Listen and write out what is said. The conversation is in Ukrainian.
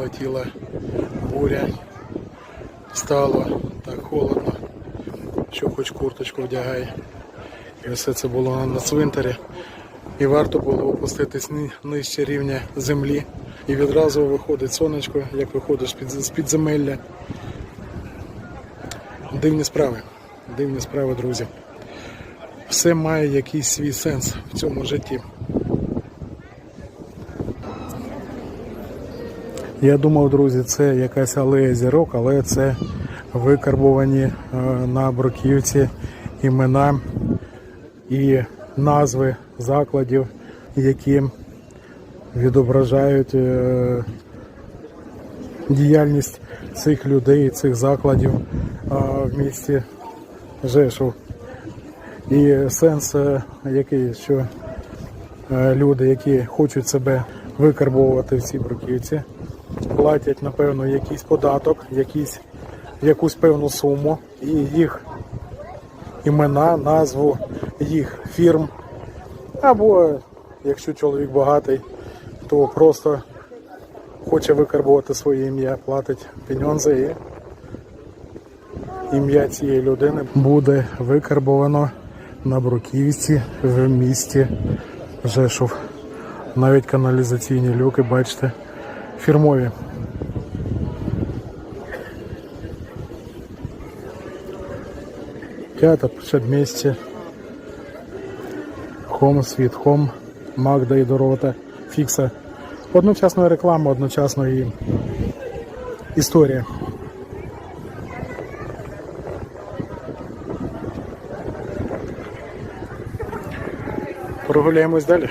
налетіла буря. Стало так холодно, що хоч курточку вдягай. І все це було на цвинтарі. І варто було опуститись ни- нижче рівня землі. І відразу виходить сонечко, як виходиш з-під, з підземелля. Дивні справи. Дивні справи, друзі. Все має якийсь свій сенс в цьому житті. Я думав, друзі, це якась алея зірок, але це викарбовані е, на бруківці імена і назви закладів, які відображають е, діяльність цих людей, цих закладів е, в місті Жешув. І сенс який, що люди, які хочуть себе викарбовувати в цій бруківці, платять, напевно, якийсь податок, якийсь, якусь певну суму, і їх імена, назву їх фірм. Або якщо чоловік багатий, то просто хоче викарбувати своє ім'я, платить пеньонзи і ім'я цієї людини буде викарбовано на бруківці в місті Жешув. Навіть каналізаційні люки, бачите, фірмові. П'ята przedмістя. Home Sweet Home, Магда і Дорота, Фікса. Одночасно реклама, одночасно і історія. Прогуляємось далі.